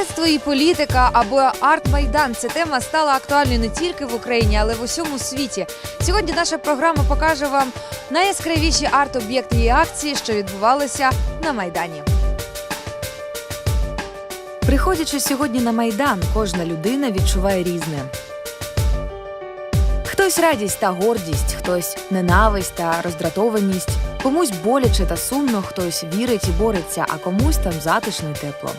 Мистецтво і політика або арт-майдан. Ця тема стала актуальною не тільки в Україні, але й в усьому світі. Сьогодні наша програма покаже вам найяскравіші арт-об'єкти і акції, що відбувалися на майдані. Приходячи сьогодні на майдан, кожна людина відчуває різне. Хтось радість та гордість, хтось ненависть та роздратованість, комусь боляче та сумно, хтось вірить і бореться, а комусь там затишно й тепло.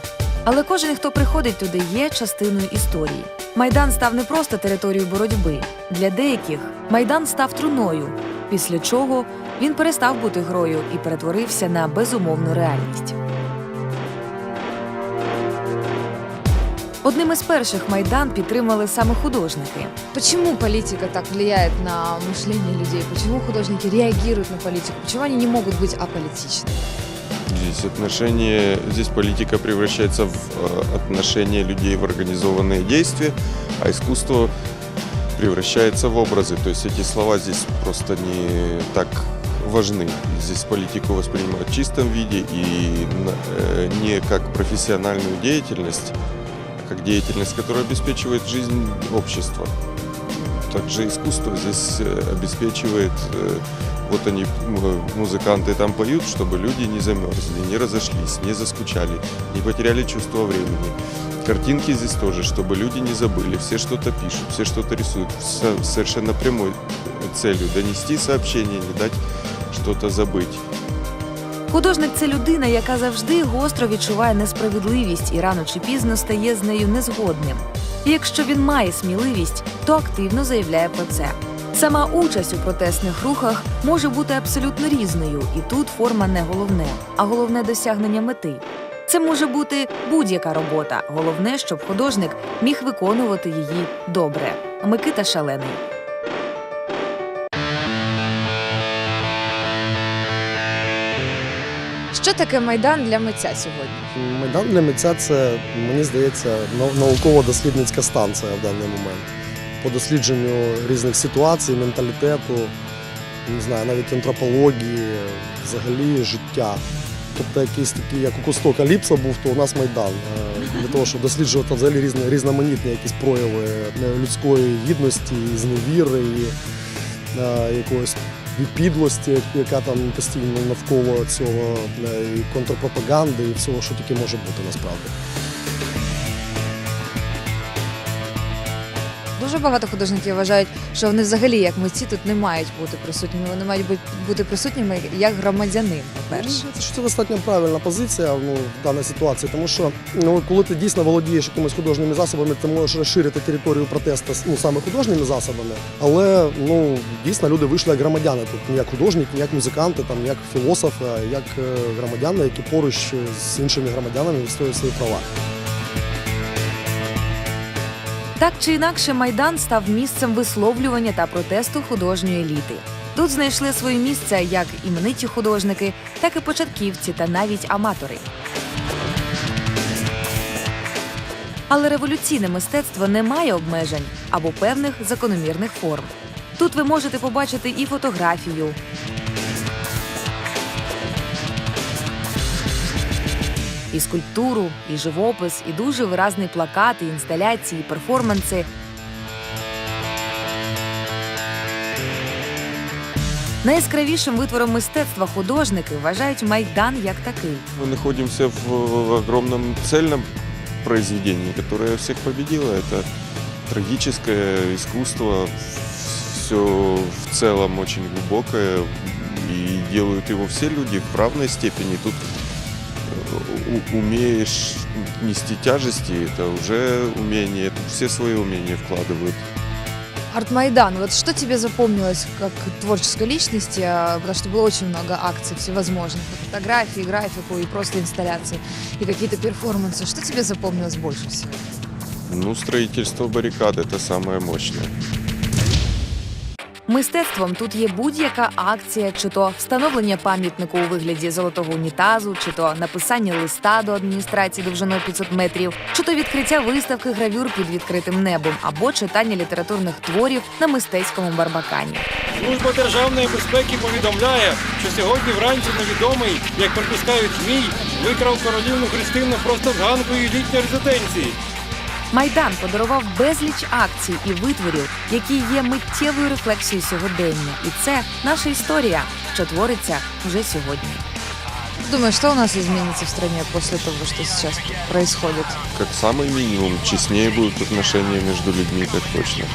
Але кожен, хто приходить туди, є частиною історії. Майдан став не просто територією боротьби. Для деяких майдан став труною, після чого він перестав бути грою і перетворився на безумовну реальність. Одним із перших майдан підтримали саме художники. Почему политика так влияет на мышление людей? Почему художники реагируют на политику? Почему они не могут быть аполитичны? Здесь отношение, здесь политика превращается в э, отношение людей в организованные действия, а искусство превращается в образы. То есть эти слова здесь просто не так важны. Здесь политику воспринимают в чистом виде и э, не как профессиональную деятельность, а как деятельность, которая обеспечивает жизнь общества. Также искусство здесь э, обеспечивает, э, вот они, м, музыканты там поют, чтобы люди не замерзли, не разошлись, не заскучали, не потеряли чувство времени. Картинки здесь тоже, чтобы люди не забыли, все что-то пишут, все что-то рисуют, с совершенно прямой э, целью донести сообщение, не дать что-то забыть. Художник це людина, яка завжди гостро відчуває несправедливість і рано чи пізно стає з нею незгодним. І якщо він має сміливість, то активно заявляє про це. Сама участь у протестних рухах може бути абсолютно різною, і тут форма не головне, а головне досягнення мети. Це може бути будь-яка робота. Головне, щоб художник міг виконувати її добре. Микита Шалений. Що таке майдан для митця сьогодні? Майдан для митця це, мені здається, науково-дослідницька станція в даний момент. По дослідженню різних ситуацій, менталітету, не знаю, навіть антропології, взагалі життя. Тобто якийсь такий, як у Кусто Каліпсо був, то у нас Майдан. Е, Для того, щоб досліджувати взагалі різні, різноманітні якісь прояви е, людської гідності, і зневіри, і е, якогось підлості, яка там постійно навколо цього е, і контрпропаганди, і всього, що тільки може бути насправді. Дуже багато художників вважають, що вони взагалі як митці тут не мають бути присутніми. Вони мають бути, присутніми як громадянин, по-перше. Мені здається, це достатньо правильна позиція ну, в даній ситуації, тому що ну, коли ти дійсно володієш якимись художніми засобами, ти можеш розширити територію протесту ну, саме художніми засобами. Але ну, дійсно люди вийшли як громадяни тут, не як художники, не як музиканти, там, не як філософи, а як е, громадяни, які поруч з іншими громадянами відстоюють свої права. Так чи інакше, майдан став місцем висловлювання та протесту художньої еліти. Тут знайшли своє місце як імениті художники, так і початківці та навіть аматори. Але революційне мистецтво не має обмежень або певних закономірних форм. Тут ви можете побачити і фотографію, і скульптуру, і живопис, і дуже виразний плакат, і інсталяції, і перформанси. Найяскравішим витвором мистецтва художники вважають майдан як такий. Мы находимся в, в огромном цельном произведении, которое всех победило. Это трагическое искусство, все в целом очень глубокое, и делают его все люди в равной степени. Тут э, у- умеешь нести тяжести, это уже умение, тут все свои умения вкладывают. Артмайдан, вот что тебе запомнилось как творческой личности, а, потому что было очень много акций всевозможных, фотографии, графику и просто инсталляции, и какие-то перформансы. Что тебе запомнилось больше всего? Ну, строительство баррикад это самое мощное. Мистецтвом тут є будь-яка акція, чи то встановлення пам'ятнику у вигляді золотого унітазу, чи то написання листа до адміністрації довжиною 500 метрів, чи то відкриття виставки гравюр під відкритим небом, або читання літературних творів на мистецькому барбакані. Служба державної безпеки повідомляє, що сьогодні вранці невідомий, як припускають ЗМІ, викрав королівну Христину просто з ганку її літньої резиденції. Майдан подарував безліч акцій і витворів, які є миттєвою рефлексією сьогодення. І це наша історія, що твориться вже сьогодні. Думаю, что у нас изменится в стране после того, что сейчас происходит? Как самый минимум, честнее будут отношения между людьми, так точно.